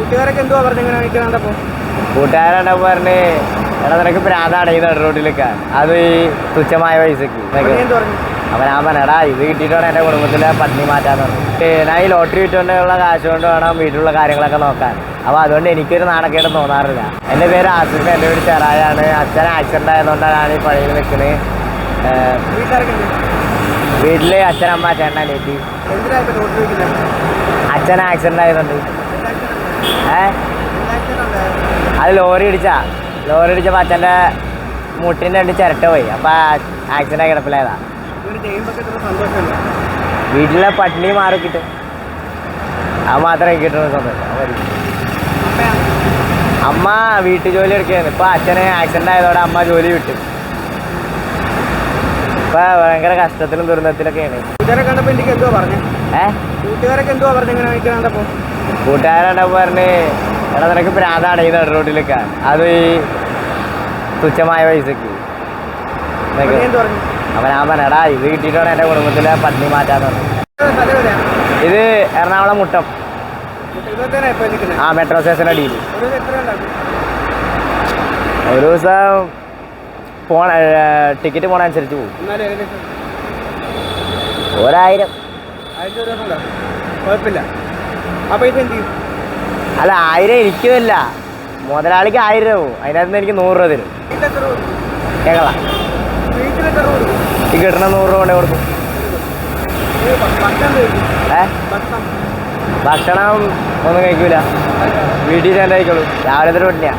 കൂട്ടുകാരൊക്കെ എന്തുവാ പറഞ്ഞു ഇങ്ങനെ നിൽക്കാൻ കണ്ടപ്പോ കൂട്ടുകാരുടെ പറഞ്ഞ് എടാ നിനക്ക് പ്രാന്താണ് ഈ നട റോഡിലൊക്കെ. അത് ഈ തുച്ഛമായ പൈസക്ക്. അപ്പൊ ഞാൻ പറഞ്ഞടാ ഇത് കിട്ടിയിട്ടാണ് എന്റെ കുടുംബത്തിലെ പട്ടിണി മാറ്റാന്ന് പറഞ്ഞു ഞാൻ ഈ ലോട്ടറി വിറ്റുകൊണ്ടുള്ള കാശ് കൊണ്ട് വേണം വീട്ടിലുള്ള കാര്യങ്ങളൊക്കെ നോക്കാൻ. അപ്പോൾ അതുകൊണ്ട് എനിക്കൊരു നാണക്കേട് തോന്നാറില്ല. എന്റെ പേര് ആസിഫ് എന്റെ പേര് ചെറായാണ്. അച്ഛൻ ആക്സിഡന്റ് ആയതുകൊണ്ടാണ് ഞാൻ ഈ പണിയിൽ നിൽക്കുന്നത് വീട്ടിലെ അച്ഛനമ്മ ചേട്ടൻ അനിയത്തി. അച്ഛൻ ആക്സിഡന്റ് ആയതുകൊണ്ട്. ഏ? അത് ലോറി ഇടിച്ചാ. ലോറി ഇടിച്ചപ്പോൾ അച്ഛന്റെ മുട്ടിന്റെ രണ്ട് ചിരട്ട പോയി. അപ്പോൾ ആക്സിഡന്റ് ആയി കിടപ്പിലായതാ. വീട്ടിലെ പട്ടിണി മാറി കിട്ടും അത് മാത്രമേ കിട്ടുന്ന സന്തോഷം. അമ്മ വീട്ടു ജോലി എടുക്കുകയായിരുന്നു ഇപ്പൊ അച്ഛന് ആക്സിഡന്റ് ആയതോടെ അമ്മ ജോലി വിട്ടു. ഇപ്പൊ ഭയങ്കര കഷ്ടത്തിലും ദുരന്തത്തിലൊക്കെയാണ് കൂട്ടുകാരെ കണ്ടപ്പോ എനിക്ക് എന്തുവാ പറഞ്ഞു? ഏഹ് കൂട്ടുകാരൊക്കെ എന്തുവാ പറഞ്ഞു ഇങ്ങനെ വീട്ടിൽ കണ്ടപ്പോ? കൂട്ടുകാരുടെ പറഞ്ഞ് എടാ നിനക്ക് പ്രാന്താണ് ഈ നട റോഡിലൊക്കെ. അത് ഈ തുച്ഛമായ പൈസക്ക്. അവനാ അപ്പൊ ഞാൻ പറഞ്ഞടാ ഇത് കിട്ടിയിട്ടാണ് എന്റെ കുടുംബത്തിലെ പട്ടിണി മാറ്റാന്ന് പറഞ്ഞത് ഇത് എറണാകുളം മുട്ടം. ആ മെട്രോ സ്റ്റേഷന്റെ അടിയിൽ. ഒരു ദിവസം പോണ ടിക്കറ്റ് പോണ അനുസരിച്ച് പോകും ഒരായിരം. കുഴപ്പമില്ല. പൈസ എന്ത് അല്ല ആയിരം എനിക്കുമല്ല മുതലാളിക്ക് ആയിരം രൂപ പോകും അതിനകത്ത് എനിക്ക് നൂറ് രൂപ തരും. കേക്കളാ കിട്ടണ ഈ നൂറ് രൂപ കൊണ്ട് കൊടുക്കും. ഏ? ഭക്ഷണം. ഒന്നും കഴിക്കൂല. വീട്ടിൽ ചെന്ന് കഴിക്കുള്ളൂ രാവിലെ തന്നെ പട്ടിണിയാ